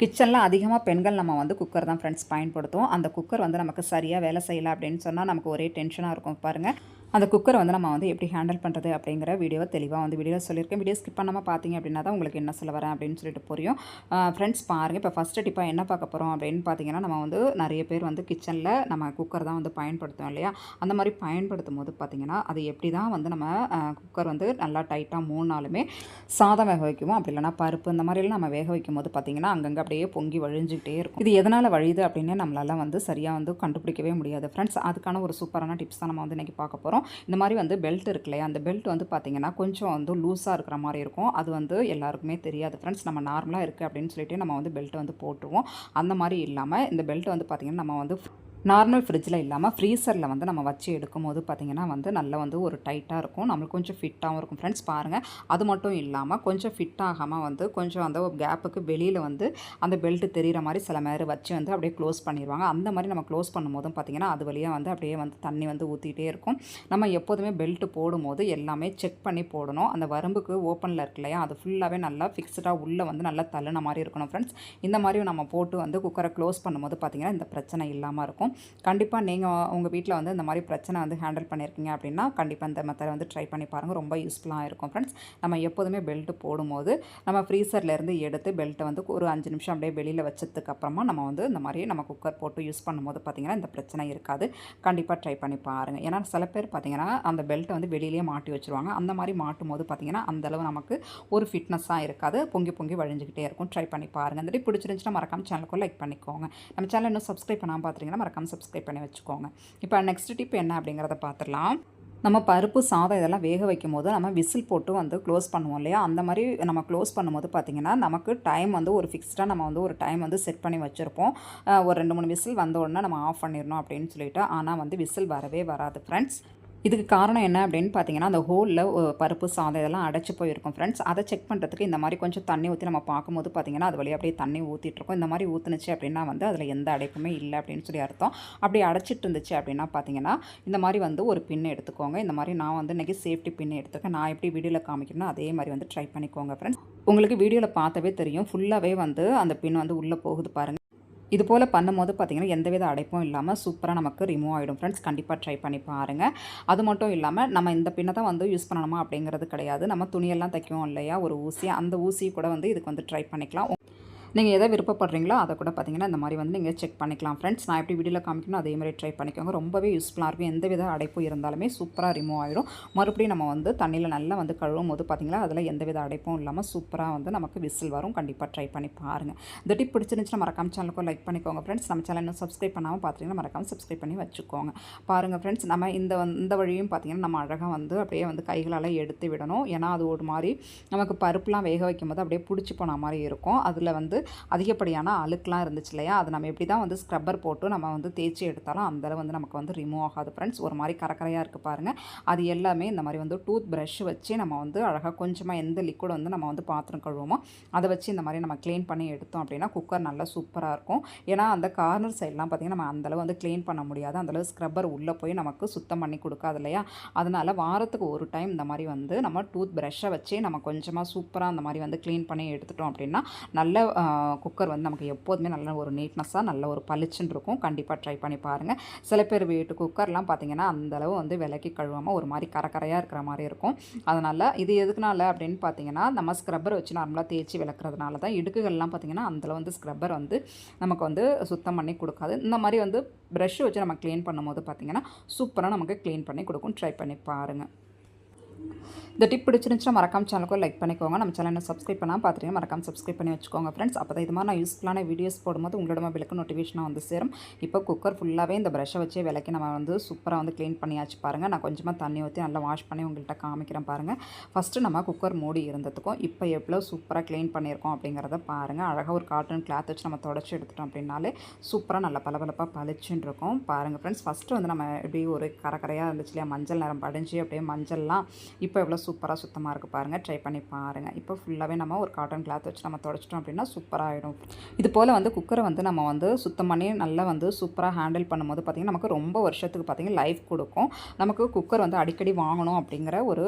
கிச்சனில் அதிகமாக பெண்கள் நம்ம வந்து குக்கர் தான் ஃப்ரெண்ட்ஸ் பயன்படுத்துவோம். அந்த குக்கர் வந்து நமக்கு சரியாக வேலை செய்யலை அப்படின்னு சொன்னால் நமக்கு ஒரே டென்ஷனாக இருக்கும் பாருங்கள் அந்த குக்கரை வந்து நம்ம வந்து எப்படி ஹேண்டில் பண்ணுறது அப்படிங்கிற வீடியோவை தெளிவாக வந்து வீடியோ சொல்லியிருக்கேன். வீடியோ ஸ்கிப் பண்ணாமல் பார்த்தீங்க அப்படின்னா தான் உங்களுக்கு என்ன சொல்ல வரேன் அப்படின்னு சொல்லிட்டு புரியும். ஃப்ரெண்ட்ஸ் பாருங்கள் இப்போ ஃபஸ்ட்டு டிப்பாக என்ன பார்க்க போகிறோம் அப்படின்னு பார்த்தீங்கன்னா நம்ம வந்து நிறைய பேர் வந்து கிச்சனில் நம்ம குக்கர் தான் வந்து பயன்படுத்துவோம் இல்லையா? அந்த மாதிரி பயன்படுத்தும் போது பார்த்தீங்கன்னா அது எப்படி தான் வந்து நம்ம குக்கர் வந்து நல்லா டைட்டாக மூணு நாளுமே சாதம் வேக வைக்குவோம் அப்படி இல்லைனா பருப்பு இந்த மாதிரிலாம் நம்ம வேக வைக்கும் போது பார்த்தீங்கன்னா அங்கங்கே அப்படியே பொங்கி வழிஞ்சிக்கிட்டே இருக்கும். இது எதனால் வழியுது அப்படின்னு நம்மளால் வந்து சரியாக வந்து கண்டுபிடிக்கவே முடியாது. ஃப்ரெண்ட்ஸ் அதுக்கான ஒரு சூப்பரான டிப்ஸ் தான் நம்ம வந்து இன்றைக்கி பார்க்க போகிறோம் இந்த மாதிரி வந்து பெல்ட் இருக்கு இல்லையா? அந்த பெல்ட் வந்து பார்த்திங்கன்னா கொஞ்சம் வந்து லூஸாக இருக்கிற மாதிரி இருக்கும். அது வந்து எல்லாருக்குமே தெரியாது. ஃப்ரெண்ட்ஸ் நம்ம நார்மலாக இருக்குது அப்படின்னு சொல்லிட்டு நம்ம வந்து பெல்ட்டை வந்து போட்டுருவோம். அந்த மாதிரி இல்லாமல் இந்த பெல்ட் வந்து பார்த்திங்கன்னா நம்ம வந்து நார்மல் ஃப்ரிட்ஜில் இல்லாமல் ஃப்ரீசரில் வந்து நம்ம வச்சு எடுக்கும்போது பார்த்திங்கன்னா வந்து நல்லா வந்து ஒரு டைட்டாக இருக்கும். நம்மளுக்கு கொஞ்சம் ஃபிட்டாகவும் இருக்கும் ஃப்ரெண்ட்ஸ் பாருங்கள் அது மட்டும் இல்லாமல் கொஞ்சம் ஃபிட் ஆகாமல் வந்து கொஞ்சம் அந்த கேப்புக்கு வெளியில் வந்து அந்த பெல்ட்டு தெரிகிற மாதிரி சில மாதிரி வச்சு வந்து அப்படியே க்ளோஸ் பண்ணிடுவாங்க அந்த மாதிரி நம்ம க்ளோஸ் பண்ணும்போதும் பார்த்திங்கன்னா அது வழியாக வந்து அப்படியே வந்து தண்ணி வந்து ஊற்றிக்கிட்டே இருக்கும். நம்ம எப்போதுமே பெல்ட்டு போடும்போது எல்லாமே செக் பண்ணி போடணும். அந்த வரம்புக்கு ஓப்பனில் இருக்கு இல்லையா? அது ஃபுல்லாகவே நல்லா ஃபிக்ஸ்டாக உள்ளே வந்து நல்லா தள்ளுன மாதிரி இருக்கணும் ஃப்ரெண்ட்ஸ் இந்த மாதிரி நம்ம போட்டு வந்து குக்கரை க்ளோஸ் பண்ணும்போது பார்த்திங்கன்னா இந்த பிரச்சனை இல்லாமல் இருக்கும். கண்டிப்பாக நீங்கள் உங்கள் வீட்டில் வந்து இந்த மாதிரி பிரச்சனை வந்து ஹேண்டில் பண்ணியிருக்கீங்க அப்படின்னா கண்டிப்பாக இந்த மெத்தடை வந்து ட்ரை பண்ணி பாருங்கள் ரொம்ப யூஸ்ஃபுல்லாக இருக்கும் ஃப்ரெண்ட்ஸ் நம்ம எப்போதுமே பெல்ட் போடும்போது நம்ம ஃப்ரீசர்லேருந்து எடுத்து பெல்ட்டை வந்து ஒரு அஞ்சு நிமிஷம் அப்படியே வெளியில் வச்சதுக்கப்புறமா நம்ம வந்து இந்த மாதிரி நம்ம குக்கர் போட்டு யூஸ் பண்ணும்போது பார்த்திங்கன்னா இந்த பிரச்சனை இருக்காது. கண்டிப்பாக ட்ரை பண்ணி பாருங்கள் ஏன்னா சில பேர் பார்த்திங்கன்னா அந்த பெல்ட்டை வந்து வெளியிலேயே மாட்டி வச்சுருவாங்க. அந்த மாதிரி மாட்டும் போது பார்த்திங்கன்னா அந்தளவு நமக்கு ஒரு ஃபிட்னஸாக இருக்காது. பொங்கி பொங்கி வழிஞ்சிக்கிட்டே இருக்கும். ட்ரை பண்ணி பாருங்கள் இந்த மாதிரி பிடிச்சிருந்துச்சுன்னா மறக்காம சேனலுக்கு லைக் பண்ணிக்கோங்க. நம்ம சேனல் இன்னும் சப்ஸ்கிரைப் பண்ணாமல் மறக்காமல் மறக்காம சப்ஸ்கிரைப் பண்ணி வச்சுக்கோங்க. இப்போ நெக்ஸ்ட் டிப் என்ன அப்படிங்கிறத பார்த்துடலாம் நம்ம பருப்பு சாதம் இதெல்லாம் வேக வைக்கும் போது நம்ம விசில் போட்டு வந்து க்ளோஸ் பண்ணுவோம் இல்லையா? அந்த மாதிரி நம்ம க்ளோஸ் பண்ணும்போது பார்த்திங்கன்னா நமக்கு டைம் வந்து ஒரு ஃபிக்ஸ்டாக நம்ம வந்து ஒரு டைம் வந்து செட் பண்ணி வச்சுருப்போம். ஒரு ரெண்டு மூணு விசில் வந்த உடனே நம்ம ஆஃப் பண்ணிடணும் அப்படின்னு சொல்லிட்டு. ஆனால் வந்து விசில் வரவே வராது ஃப்ரெண்ட்ஸ் இதுக்கு காரணம் என்ன அப்படின்னு பார்த்தீங்கன்னா அந்த ஹோலில் பருப்பு சாதம் இதெல்லாம் அடைச்சி போயிருக்கும் ஃப்ரெண்ட்ஸ் அதை செக் பண்ணுறதுக்கு இந்த மாதிரி கொஞ்சம் தண்ணி ஊற்றி நம்ம பார்க்கும்போது பார்த்தீங்கன்னா அது வழியாக அப்படியே தண்ணி ஊற்றிட்டுருக்கோம் இந்த மாதிரி ஊற்றுனுச்சு அப்படின்னா வந்து அதில் எந்த அடைப்புமே இல்லை அப்படின்னு சொல்லி அர்த்தம். அப்படி அடைச்சிட்டு இருந்துச்சு அப்படின்னா பார்த்தீங்கன்னா இந்த மாதிரி வந்து ஒரு பின் எடுத்துக்கோங்க. இந்த மாதிரி நான் வந்து இன்றைக்கி சேஃப்டி பின் எடுத்துக்கேன் நான் எப்படி வீடியோவில் காமிக்கணும் அதே மாதிரி வந்து ட்ரை பண்ணிக்கோங்க ஃப்ரெண்ட்ஸ் உங்களுக்கு வீடியோவில் பார்த்தவே தெரியும். ஃபுல்லாகவே வந்து அந்த பின் வந்து உள்ளே போகுது பாருங்கள் இது போல் பண்ணும்போது பார்த்திங்கன்னா எந்தவித அடைப்பும் இல்லாமல் சூப்பராக நமக்கு ரிமூவ் ஆகிடும் ஃப்ரெண்ட்ஸ் கண்டிப்பாக ட்ரை பண்ணி பாருங்கள் அது மட்டும் இல்லாமல் நம்ம இந்த பின்னை தான் வந்து யூஸ் பண்ணணுமா அப்படிங்கிறது கிடையாது. நம்ம துணியெல்லாம் தைக்குவோம் இல்லையா? ஒரு ஊசி அந்த ஊசி கூட வந்து இதுக்கு வந்து ட்ரை பண்ணிக்கலாம். நீங்கள் எதை விருப்பப்படுறீங்களோ அதை கூட பார்த்தீங்கன்னா இந்த மாதிரி வந்து நீங்கள் செக் பண்ணிக்கலாம். ஃப்ரெண்ட்ஸ் நான் எப்படி வீடியோவில் காமிக்கணும் அதே மாதிரி ட்ரை பண்ணிக்கோங்க. ரொம்பவே யூஸ்ஃபுல்லாக இருக்கும். எந்த வித அடைப்பு இருந்தாலுமே சூப்பராக ரிமூவ் ஆகிடும் மறுபடியும் நம்ம வந்து தண்ணியில் நல்லா வந்து கழுவும் போது பார்த்தீங்கன்னா அதில் எந்த வித அடைப்பும் இல்லாமல் சூப்பராக வந்து நமக்கு விசில் வரும். கண்டிப்பாக ட்ரை பண்ணி பாருங்கள் இந்த டிப் பிடிச்சிருந்துச்சுன்னா மறக்காம சேனலுக்கும் லைக் பண்ணிக்கோங்க. ஃப்ரெண்ட்ஸ் நம்ம சேனல் இன்னும் சப்ஸ்கிரைப் பண்ணாமல் பார்த்தீங்கன்னா மறக்காம சப்ஸ்கிரைப் பண்ணி வச்சுக்கோங்க. பாருங்கள் ஃப்ரெண்ட்ஸ் நம்ம இந்த இந்த வழியும் பார்த்தீங்கன்னா நம்ம அழகாக வந்து அப்படியே வந்து கைகளால் எடுத்து விடணும். ஏன்னா அது ஒரு மாதிரி நமக்கு பருப்புலாம் வேக வைக்கும் போது அப்படியே பிடிச்சி போன மாதிரி இருக்கும். அதில் வந்து அதிகப்படியான அழுக்கெலாம் இருந்துச்சு இல்லையா? அது நம்ம எப்படி தான் வந்து ஸ்க்ரப்பர் போட்டு நம்ம வந்து தேய்ச்சி எடுத்தாலும் அந்தளவு வந்து நமக்கு வந்து ரிமூவ் ஆகாது ஃப்ரெண்ட்ஸ் ஒரு மாதிரி கரக்கரையாக இருக்குது பாருங்கள் அது எல்லாமே இந்த மாதிரி வந்து டூத் ப்ரஷ் வச்சு நம்ம வந்து அழகாக கொஞ்சமாக எந்த லிக்விட் வந்து நம்ம வந்து பாத்திரம் கழுவோமோ அதை வச்சு இந்த மாதிரி நம்ம க்ளீன் பண்ணி எடுத்தோம் அப்படின்னா குக்கர் நல்லா சூப்பராக இருக்கும். ஏன்னா அந்த கார்னர் சைட்லாம் பார்த்திங்கன்னா நம்ம அந்தளவு வந்து க்ளீன் பண்ண முடியாது. அந்தளவு ஸ்க்ரப்பர் உள்ளே போய் நமக்கு சுத்தம் பண்ணி கொடுக்காது இல்லையா? அதனால் வாரத்துக்கு ஒரு டைம் இந்த மாதிரி வந்து நம்ம டூத் ப்ரஷ்ஷை வச்சு நம்ம கொஞ்சமாக சூப்பராக அந்த மாதிரி வந்து க்ளீன் பண்ணி எடுத்துட்டோம் அப்படின்னா நல்ல குக்கர் வந்து நமக்கு எப்போதுமே நல்ல ஒரு நீட்னஸாக நல்ல ஒரு பளிச்சுன்னு இருக்கும். கண்டிப்பாக ட்ரை பண்ணி பாருங்கள் சில பேர் வீட்டு குக்கர்லாம் பார்த்திங்கன்னா அந்தளவு வந்து விலக்கி கழுவாமல் ஒரு மாதிரி கரக்கரையாக இருக்கிற மாதிரி இருக்கும். அதனால் இது எதுக்குனால அப்படின்னு பார்த்தீங்கன்னா நம்ம ஸ்க்ரப்பர் வச்சு நார்மலாக தேய்ச்சி விளக்குறதுனால தான். இடுக்குகள்லாம் பார்த்திங்கன்னா அந்தளவு வந்து ஸ்க்ரப்பர் வந்து நமக்கு வந்து சுத்தம் பண்ணி கொடுக்காது. இந்த மாதிரி வந்து ப்ரஷ் வச்சு நம்ம க்ளீன் பண்ணும்போது பார்த்திங்கன்னா சூப்பராக நமக்கு க்ளீன் பண்ணி கொடுக்கும். ட்ரை பண்ணி பாருங்கள் இந்த டிப் பிடிச்சிருந்துச்சுன்னா மறக்காம சேனலுக்கும் லைக் பண்ணிக்கோங்க. நம்ம சேனலை சப்ஸ்கிரைப் பண்ணால் பார்த்துட்டீங்கன்னா மறக்காம சப்ஸ்கிரைப் பண்ணி வச்சுக்கோங்க ஃப்ரெண்ட்ஸ் அப்போ இது மாதிரி நான் யூஸ்ஃபுல்லான வீடியோஸ் போடும்போது உங்களோட மொபைலுக்கு நோட்டிஃபிகேஷனாக வந்து சேரும். இப்போ குக்கர் ஃபுல்லாகவே இந்த ப்ரஷ்ஷை வச்சே விலைக்கு நம்ம வந்து சூப்பராக வந்து க்ளீன் பண்ணியாச்சு பாருங்கள் நான் கொஞ்சமாக தண்ணி ஊற்றி நல்லா வாஷ் பண்ணி உங்கள்கிட்ட காமிக்கிறேன் பாருங்கள் ஃபஸ்ட்டு நம்ம குக்கர் மூடி இருந்ததுக்கும் இப்போ எவ்வளோ சூப்பராக க்ளீன் பண்ணியிருக்கோம் அப்படிங்கிறத பாருங்கள் அழகாக ஒரு காட்டன் கிளாத் வச்சு நம்ம தொடச்சி எடுத்துட்டோம் அப்படின்னாலே சூப்பராக நல்லா பளபளப்பாக பளிச்சுன்னு இருக்கும். பாருங்கள் ஃப்ரெண்ட்ஸ் ஃபஸ்ட்டு வந்து நம்ம எப்படி ஒரு கரக்கரையாக இருந்துச்சு இல்லையா மஞ்சள் நிறம் படிஞ்சு அப்படியே மஞ்சள்லாம் இப்போ எவ்வளோ சூப்பராக சுத்தமாக இருக்குது பாருங்கள் ட்ரை பண்ணி பாருங்கள் இப்போ ஃபுல்லாகவே நம்ம ஒரு காட்டன் கிளாத் வச்சு நம்ம தொடச்சிட்டோம் அப்படின்னா சூப்பராக ஆகிடும் இது போல் வந்து குக்கரை வந்து நம்ம வந்து சுத்தம் பண்ணி நல்லா வந்து சூப்பராக ஹேண்டில் பண்ணும்போது பார்த்திங்கன்னா நமக்கு ரொம்ப வருஷத்துக்கு பார்த்திங்கன்னா லைஃப் கொடுக்கும். நமக்கு குக்கர் வந்து அடிக்கடி வாங்கணும் அப்படிங்கிற ஒரு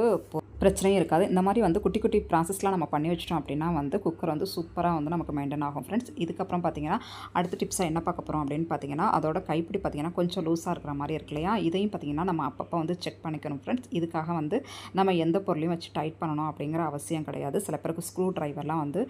பிரச்சனையும் இருக்காது. இந்த மாதிரி வந்து குட்டி குட்டி ப்ராசஸ்லாம் நம்ம பண்ணி வச்சிட்டோம் அப்படின்னா வந்து குக்கர் வந்து சூப்பராக வந்து நமக்கு மெயின்டைன் ஆகும். ஃப்ரெண்ட்ஸ் இதுக்கப்புறம் பார்த்தீங்கன்னா அடுத்த டிப்ஸாக என்ன பார்க்க போகிறோம் அப்படின்னு பார்த்தீங்கன்னா அதோட கைப்பிடி பார்த்தீங்கன்னா கொஞ்சம் லூஸாக இருக்கிற மாதிரி இருக்கு இல்லையா? இதையும் பார்த்தீங்கன்னா நம்ம அப்பப்போ வந்து செக் பண்ணிக்கணும். ஃப்ரெண்ட்ஸ் இதுக்காக வந்து நம்ம எந்த பொருளையும் வச்சு டைட் பண்ணணும் அப்படிங்கிற அவசியம் கிடையாது. சில பேருக்கு ஸ்க்ரூ ட்ரைவர்லாம் வந்து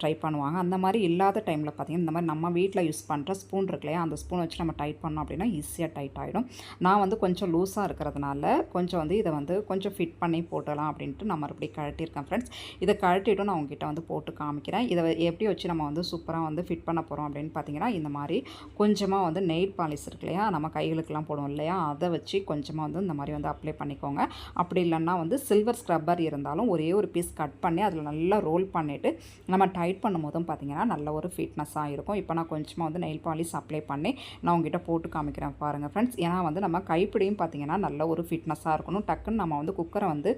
ட்ரை பண்ணுவாங்க. அந்த மாதிரி இல்லாத டைமில் பார்த்தீங்கன்னா இந்த மாதிரி நம்ம வீட்டில் யூஸ் பண்ணுற ஸ்பூன் இருக்கு இல்லையா அந்த ஸ்பூன் வச்சு நம்ம டைட் பண்ணோம் அப்படின்னா ஈஸியாக டைட் ஆகிடும் நான் வந்து கொஞ்சம் லூஸாக இருக்கிறதுனால கொஞ்சம் வந்து இதை வந்து கொஞ்சம் ஃபிட் பண்ணி போட்டலாம் அப்படின்ட்டு நான் மறுபடியும் கழட்டியிருக்கேன் ஃப்ரெண்ட்ஸ் இதை கழட்டிட்டும் நான் உங்ககிட்ட வந்து போட்டு காமிக்கிறேன். இதை எப்படி வச்சு நம்ம வந்து சூப்பராக வந்து ஃபிட் பண்ண போகிறோம் அப்படின்னு பார்த்தீங்கன்னா இந்த மாதிரி கொஞ்சமாக வந்து நெயில் பாலிஷ் இருக்கு இல்லையா நம்ம கைகளுக்கெல்லாம் போடுவோம் இல்லையா அதை வச்சு கொஞ்சமாக வந்து இந்த மாதிரி வந்து அப்ளை பண்ணிக்கோங்க. அப்படி இல்லைன்னா வந்து சில்வர் ஸ்க்ரப்பர் இருந்தாலும் ஒரே ஒரு பீஸ் கட் பண்ணி அதில் நல்லா ரோல் பண்ணிவிட்டு நம்ம டைட் பண்ணும்போதும் பார்த்தீங்கன்னா நல்ல ஒரு ஃபிட்னஸாக இருக்கும். இப்போ நான் கொஞ்சமாக வந்து நெயில் பாலிஷ் அப்ளை பண்ணி நான் உங்ககிட்ட போட்டு காமிக்கிறேன் பாருங்கள் ஃப்ரெண்ட்ஸ் ஏன்னா வந்து நம்ம கைப்பிடியும் பார்த்தீங்கன்னா நல்ல ஒரு ஃபிட்னஸாக இருக்கணும். டக்குன்னு நம்ம வந்து குக்கரை வந்து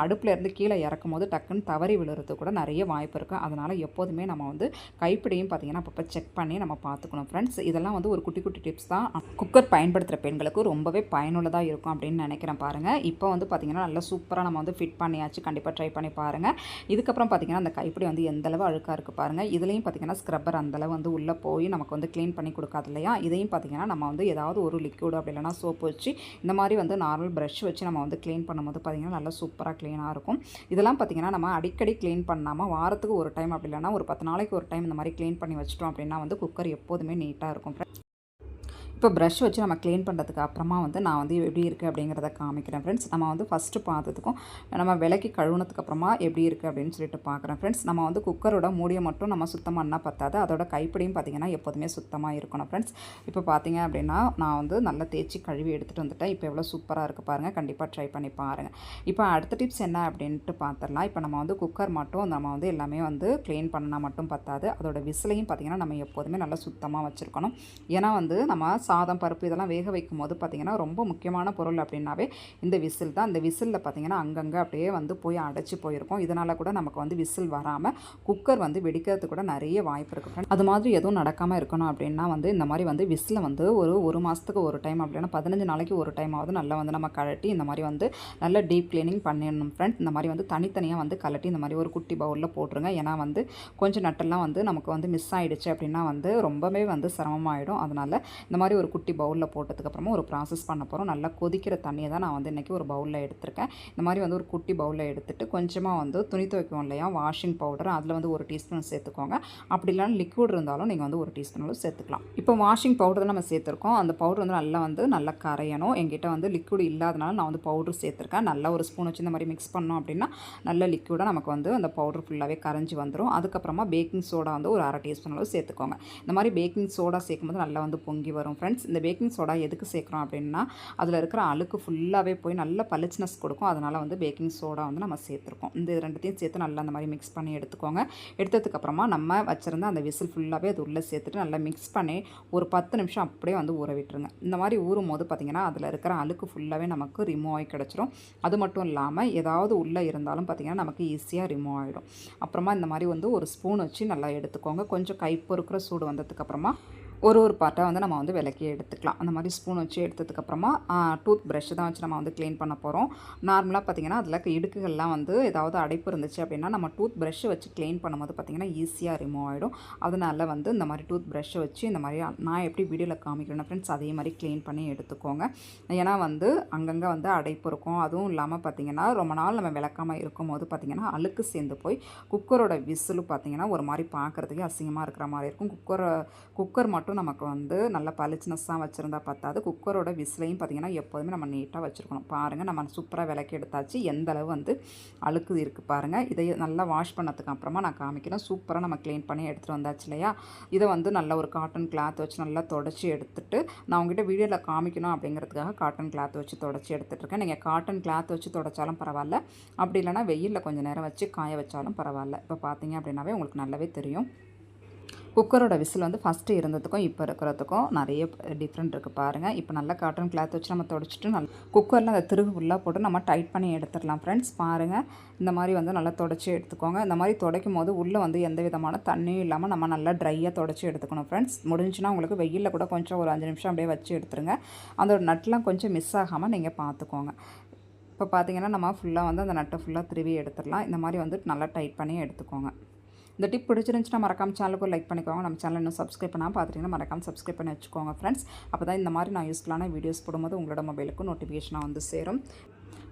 அடுப்பில் இருந்து கீழே இறக்கும் போது டக்குன்னு தவறி விழுறது கூட நிறைய வாய்ப்பு இருக்குது அதனால் எப்போதுமே நம்ம வந்து கைப்பிடியும் பார்த்தீங்கன்னா அப்பப்போ செக் பண்ணி நம்ம பார்த்துக்கணும் ஃப்ரெண்ட்ஸ் இதெல்லாம் வந்து ஒரு குட்டி குட்டி டிப்ஸ் தான். குக்கர் பயன்படுத்துகிற பெண்களுக்கு ரொம்பவே பயனுள்ளதாக இருக்கும் அப்படின்னு நினைக்கிறேன் பாருங்கள் இப்போ வந்து பார்த்தீங்கன்னா நல்லா சூப்பராக நம்ம வந்து ஃபிட் பண்ணியாச்சு. கண்டிப்பாக ட்ரை பண்ணி பாருங்கள் இதுக்கப்புறம் பார்த்தீங்கன்னா அந்த கைப்பிடி வந்து எந்தளவு அழுக்காக இருக்குது பாருங்கள் இதுலேயும் பார்த்தீங்கன்னா ஸ்க்ரப்பர் அந்தளவு வந்து உள்ளே போய் நமக்கு வந்து க்ளீன் பண்ணி கொடுக்காது இல்லையா? இதையும் பார்த்தீங்கன்னா நம்ம வந்து ஏதாவது ஒரு லிக்யூடு அப்படி இல்லைனா சோப்பு வச்சு இந்த மாதிரி வந்து நார்மல் ப்ரஷ் வச்சு நம்ம வந்து க்ளீன் பண்ணும்போது பார்த்தீங்கன்னா நல்லா சூப்பராக க்ளீனாக இருக்கும். இதெல்லாம் பார்த்தீங்கன்னா நம்ம அடிக்கடி க்ளீன் பண்ணாமல் வாரத்துக்கு ஒரு டைம் அப்படி இல்லைனா ஒரு பத்து நாளைக்கு ஒரு டைம் இந்த மாதிரி க்ளீன் பண்ணி வச்சிட்டோம் அப்படின்னா வந்து குக்கர் எப்போதுமே நீட்டாக இருக்கும். இப்போ ப்ரஷ் வச்சு நம்ம க்ளீன் பண்ணுறதுக்கு அப்புறமா வந்து நான் வந்து எப்படி இருக்குது அப்படிங்கிறத காமிக்கிறேன் ஃப்ரெண்ட்ஸ் நம்ம வந்து ஃபஸ்ட்டு பார்த்ததுக்கும் நம்ம விலைக்கு கழுவுனதுக்கு அப்புறமா எப்படி இருக்குது அப்படின்னு சொல்லிட்டு பார்க்குறேன் ஃப்ரெண்ட்ஸ் நம்ம வந்து குக்கரோட மூடியை மட்டும் நம்ம சுத்தம் பண்ணால் பத்தாது. அதோட கைப்பிடியும் பார்த்திங்கன்னா எப்போதுமே சுத்தமாக இருக்கணும் ஃப்ரெண்ட்ஸ் இப்போ பார்த்தீங்க அப்படின்னா நான் வந்து நல்லா தேய்ச்சி கழுவி எடுத்துகிட்டு வந்துட்டேன். இப்போ எவ்வளோ சூப்பராக இருக்குது பாருங்கள் கண்டிப்பாக ட்ரை பண்ணி பாருங்கள் இப்போ அடுத்த டிப்ஸ் என்ன அப்படின்ட்டு பார்த்துடலாம். இப்போ நம்ம வந்து குக்கர் மட்டும் நம்ம வந்து எல்லாமே வந்து க்ளீன் பண்ணால் மட்டும் பத்தாது. அதோட விசிலையும் பார்த்திங்கன்னா நம்ம எப்போதுமே நல்லா சுத்தமாக வச்சுருக்கணும். ஏன்னா வந்து நம்ம சாதம் பருப்பு இதெல்லாம் வேக வைக்கும் போது பார்த்திங்கன்னா ரொம்ப முக்கியமான பொருள் அப்படின்னாவே இந்த விசில் தான். இந்த விசிலில் பார்த்திங்கன்னா அங்கங்கே அப்படியே வந்து போய் அடைச்சி போயிருக்கும் இதனால் கூட நமக்கு வந்து விசில் வராமல் குக்கர் வந்து வெடிக்கிறதுக்கு கூட நிறைய வாய்ப்பு இருக்குது அது மாதிரி எதுவும் நடக்காமல் இருக்கணும் அப்படின்னா வந்து இந்த மாதிரி வந்து விசில் வந்து ஒரு ஒரு மாதத்துக்கு ஒரு டைம் அப்படின்னா பதினஞ்சு நாளைக்கு ஒரு டைம் நல்லா வந்து நம்ம கழட்டி இந்த மாதிரி வந்து நல்ல டீப் க்ளீனிங் பண்ணிடணும் ஃப்ரெண்ட்ஸ் இந்த மாதிரி வந்து தனித்தனியாக வந்து கலட்டி இந்த மாதிரி ஒரு குட்டி பவுலில் போட்டுருங்க. ஏன்னா வந்து கொஞ்சம் நட்டெல்லாம் வந்து நமக்கு வந்து மிஸ் ஆகிடுச்சு அப்படின்னா வந்து ரொம்பவே வந்து சிரமமாயிடும். அதனால் இந்த மாதிரி ஒரு குட்டி பவுலில் போட்டதுக்கப்புறமா ஒரு ப்ராசஸ் பண்ண போகிறோம் நல்லா கொதிக்கிற தண்ணியை தான் நான் வந்து இன்றைக்கி ஒரு பவுலில் எடுத்திருக்கேன். இந்த மாதிரி வந்து ஒரு குட்டி பவுலில் எடுத்துகிட்டு கொஞ்சமாக வந்து துணி துவைக்கும் இல்லையா வாஷிங் பவுடர் அதில் வந்து ஒரு டீஸ்பூன் சேர்த்துக்கோங்க. அப்படி இல்லைனா லிக்விட் இருந்தாலும் நீங்கள் வந்து ஒரு டீஸ்பூனும் சேர்த்துக்கலாம். இப்போ வாஷிங் பவுடர் நம்ம சேர்த்துருக்கோம். அந்த பவுடர் வந்து நல்லா வந்து நல்லா கரையணும். எங்கிட்ட வந்து லிக்விட் இல்லாதனால நான் வந்து பவுடர் சேர்த்துருக்கேன். நல்லா ஒரு ஸ்பூன் வச்சு இந்த மாதிரி மிக்ஸ் பண்ணோம் அப்படின்னா நல்ல லிக்விடாக நமக்கு வந்து அந்த பவுடர் ஃபுல்லாகவே கரைஞ்சி வந்துடும் அதுக்கப்புறமா பேக்கிங் சோடா வந்து ஒரு அரை டீஸ்பூன் அளவு சேர்த்துக்கோங்க. இந்த மாதிரி பேக்கிங் சோடா சேர்க்கும்போது நல்லா வந்து பொங்கி வரும் ஃப்ரெண்ட்ஸ் இந்த பேக்கிங் சோடா எதுக்கு சேர்க்குறோம் அப்படின்னா அதில் இருக்கிற அழுக்கு ஃபுல்லாகவே போய் நல்ல பளிச்சினஸ் கொடுக்கும். அதனால் வந்து பேக்கிங் சோடா வந்து நம்ம சேர்த்துருக்கோம். இந்த ரெண்டுத்தையும் சேர்த்து நல்லா அந்த மாதிரி மிக்ஸ் பண்ணி எடுத்துக்கோங்க. எடுத்ததுக்கப்புறமா நம்ம வச்சுருந்த அந்த விசில் ஃபுல்லாகவே அது உள்ளே சேர்த்துட்டு நல்லா மிக்ஸ் பண்ணி ஒரு பத்து நிமிஷம் அப்படியே வந்து ஊற விட்டுருங்க. இந்த மாதிரி ஊறும் போது பார்த்திங்கன்னா அதில் இருக்கிற அழுக்கு ஃபுல்லாகவே நமக்கு ரிமூவ் ஆகி கிடச்சிரும். அது மட்டும் இல்லாமல் ஏதாவது உள்ளே இருந்தாலும் பார்த்திங்கன்னா நமக்கு ஈஸியாக ரிமூவ் ஆகிடும் அப்புறமா இந்த மாதிரி வந்து ஒரு ஸ்பூன் வச்சு நல்லா எடுத்துக்கோங்க. கொஞ்சம் கை பொறுக்கிற சூடு வந்ததுக்கப்புறமா ஒரு ஒரு பார்ட்டாக வந்து நம்ம வந்து விளக்கி எடுத்துக்கலாம். அந்த மாதிரி ஸ்பூன் வச்சு எடுத்ததுக்கப்புறமா டூத் ப்ரஷ் தான் வச்சு நம்ம வந்து க்ளீன் பண்ண போகிறோம் நார்மலாக பார்த்திங்கன்னா அதில் இடுக்குகள்லாம் வந்து ஏதாவது அடைப்பு இருந்துச்சு அப்படின்னா நம்ம டூத் ப்ரஷ்ஷை வச்சு க்ளீன் பண்ணும்போது பார்த்திங்கன்னா ஈஸியாக ரிமூவ் ஆகிடும் அதனால வந்து இந்த மாதிரி டூத் ப்ரஷ்ஷை வச்சு இந்த மாதிரி நான் எப்படி வீடியோவில் காமிக்கிறேன்னா ஃப்ரெண்ட்ஸ் அதே மாதிரி க்ளீன் பண்ணி எடுத்துக்கோங்க. ஏன்னா வந்து அங்கங்கே வந்து அடைப்பு இருக்கும். அதுவும் இல்லாமல் பார்த்திங்கன்னா ரொம்ப நாள் நம்ம விளக்காமல் இருக்கும்போது பார்த்திங்கன்னா அழுக்கு சேர்ந்து போய் குக்கரோட விசிலு பார்த்திங்கன்னா ஒரு மாதிரி பார்க்குறதுக்கே அசிங்கமாக இருக்கிற மாதிரி இருக்கும். குக்கரை குக்கர் மட்டும் நமக்கு வந்து நல்ல பளிச்சினஸ்ஸாக வச்சுருந்தா பத்தாது. குக்கரோட விசிலையும் பார்த்திங்கன்னா எப்போதுமே நம்ம நீட்டாக வச்சுருக்கணும். பாருங்கள் நம்ம சூப்பராக விளக்கி எடுத்தாச்சு. எந்த அளவு வந்து அழுக்கு இருக்குது பாருங்கள் இதை நல்லா வாஷ் பண்ணதுக்கு அப்புறமா நான் காமிக்கிறேன். சூப்பராக நம்ம க்ளீன் பண்ணி எடுத்துகிட்டு வந்தாச்சு இல்லையா? இதை வந்து நல்ல ஒரு காட்டன் கிளாத் வச்சு நல்லா தொடச்சி எடுத்துட்டு நான் உங்ககிட்ட வீடியோவில் காமிக்கணும் அப்படிங்கிறதுக்காக காட்டன் கிளாத் வச்சு தொடச்சி எடுத்துட்ருக்கேன் நீங்கள் காட்டன் கிளாத் வச்சு தொடச்சாலும் பரவாயில்ல. அப்படி இல்லைனா வெயிலில் கொஞ்சம் நேரம் வச்சு காய வச்சாலும் பரவாயில்ல. இப்போ பார்த்தீங்க அப்படின்னாவே உங்களுக்கு நல்லாவே தெரியும். குக்கரோட விசில் வந்து ஃபஸ்ட்டு இருந்ததுக்கும் இப்போ இருக்கிறதுக்கும் நிறைய டிஃப்ரெண்ட் இருக்குது பாருங்கள் இப்போ நல்லா காட்டன் கிளாத் வச்சு நம்ம தொடச்சிட்டு நல்லா குக்கரில் அந்த திருகு ஃபுல்லாக போட்டு நம்ம டைட் பண்ணி எடுத்துடலாம் ஃப்ரெண்ட்ஸ் பாருங்கள் இந்த மாதிரி வந்து நல்லா தொடச்சி எடுத்துக்கோங்க. இந்த மாதிரி துடைக்கும் போது உள்ளே வந்து எந்த விதமான தண்ணியும் இல்லாமல் நம்ம நல்லா ட்ரையாக தொடச்சி எடுத்துக்கணும் ஃப்ரெண்ட்ஸ் முடிஞ்சுன்னா உங்களுக்கு வெயிலில் கூட கொஞ்சம் ஒரு அஞ்சு நிமிஷம் அப்படியே வச்சு எடுத்துருங்க. அந்த நட்டெலாம் கொஞ்சம் மிஸ் ஆகாமல் நீங்கள் பார்த்துக்கோங்க இப்போ பார்த்தீங்கன்னா நம்ம ஃபுல்லாக வந்து அந்த நட்டை ஃபுல்லாக திருவி எடுத்துடலாம். இந்த மாதிரி வந்து நல்லா டைட் பண்ணி எடுத்துக்கோங்க. இந்த டிப் பிடிச்சிருந்துச்சுன்னா மறக்காம சேனலுக்கு லைக் பண்ணிக்கோங்க. நம்ம சேனல் இன்னும் சப்ஸ்கிரைப் பண்ணால் பார்த்துட்டிங்கன்னா மறக்காம சப்ஸ்கிரைப் பண்ணி வச்சுக்கோங்க ஃப்ரெண்ட்ஸ் அப்போ தான் இந்த மாதிரி நான் யூஸ்ஃபுல்லான வீடியோஸ் போடும்போது உங்களோட மொபைலுக்கு நோட்டிஃபிகேஷனாக வந்து சேரும்.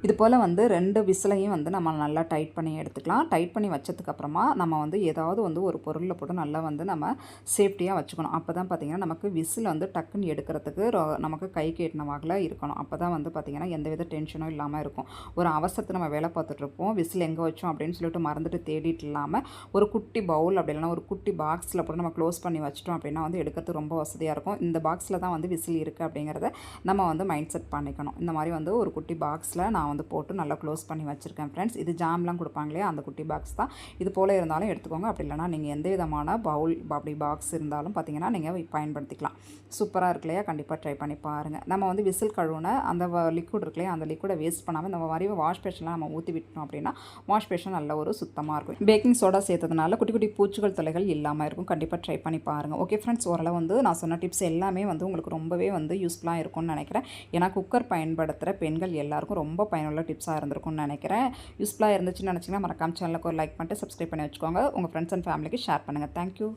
இது போல் வந்து ரெண்டு விசிலையும் வந்து நம்ம நல்லா டைட் பண்ணி எடுத்துக்கலாம். டைட் பண்ணி வச்சதுக்கப்புறமா நம்ம வந்து ஏதாவது வந்து ஒரு பொருளில் போட்டு நல்லா வந்து நம்ம சேஃப்டியாக வச்சுக்கணும். அப்போ தான் பார்த்திங்கன்னா நமக்கு விசில் வந்து டக்குன்னு எடுக்கிறதுக்கு ரொ- நமக்கு கை கேட்டினவாகல இருக்கணும். அப்போ தான் வந்து பார்த்திங்கன்னா எந்தவித டென்ஷனும் இல்லாமல் இருக்கும். ஒரு அவசரத்தை நம்ம வேலை பார்த்துட்ருப்போம் விசில் எங்கே வச்சோம் அப்படின்னு சொல்லிட்டு மறந்துட்டு தேடிட்டு இல்லாமல் ஒரு குட்டி பவுல் அப்படி இல்லைன்னா ஒரு குட்டி பாக்ஸில் போட்டு நம்ம க்ளோஸ் பண்ணி வச்சிட்டோம் அப்படின்னா வந்து எடுக்கிறது ரொம்ப வசதியாக இருக்கும். இந்த பாக்ஸில் தான் வந்து விசில் இருக்குது அப்படிங்கிறத நம்ம வந்து மைண்ட் செட் பண்ணிக்கணும். இந்த மாதிரி வந்து ஒரு குட்டி பாக்ஸில் நான் வந்து போட்டு நல்லா க்ளோஸ் பண்ணி வச்சுருக்கேன் ஃப்ரெண்ட்ஸ் இது ஜாம்லாம் கொடுப்பாங்களே அந்த குட்டி பாக்ஸ் தான். இது போல் இருந்தாலும் எடுத்துக்கோங்க. அப்படி இல்லைனா நீங்கள் எந்த விதமான பவுல் அப்படி பாக்ஸ் இருந்தாலும் பார்த்தீங்கன்னா நீங்கள் பயன்படுத்திக்கலாம். சூப்பராக இருக்கு இல்லையா? கண்டிப்பாக ட்ரை பண்ணி பாருங்கள் நம்ம வந்து விசில் கழுவுன அந்த லிக்விட் இருக்கு இல்லையா? அந்த லிக்விடை வேஸ்ட் பண்ணாமல் நம்ம மாதிரி வாஷ் பேஷன்லாம் நம்ம ஊற்றி விட்டோம் அப்படின்னா வாஷ் பேஷன் நல்ல ஒரு சுத்தமாக இருக்கும். பேக்கிங் சோடா சேர்த்ததுனால குட்டி குட்டி பூச்சிகள் தொலைகள் இல்லாமல் இருக்கும். கண்டிப்பாக ட்ரை பண்ணி பாருங்கள் ஓகே ஃப்ரெண்ட்ஸ் ஓரளவு வந்து நான் சொன்ன டிப்ஸ் எல்லாமே வந்து உங்களுக்கு ரொம்பவே வந்து யூஸ்ஃபுல்லாக இருக்கும்னு நினைக்கிறேன். ஏன்னா குக்கர் பயன்படுத்துகிற பெண்கள் எல்லாருக்கும் ரொம்ப பயனுள்ள டிப்ஸாக இருந்திருக்கும்னு நினைக்கிறேன். யூஸ்ஃபுல்லாக இருந்துச்சுன்னு நினச்சிங்கன்னா மறக்காம சேனலுக்கு ஒரு லைக் பண்ணிட்டு சப்ஸ்கிரைப் பண்ணி வச்சுக்கோங்க. உங்கள் ஃப்ரெண்ட்ஸ் அண்ட் ஃபேமிலிக்கு ஷேர் பண்ணுங்கள் தேங்க்யூ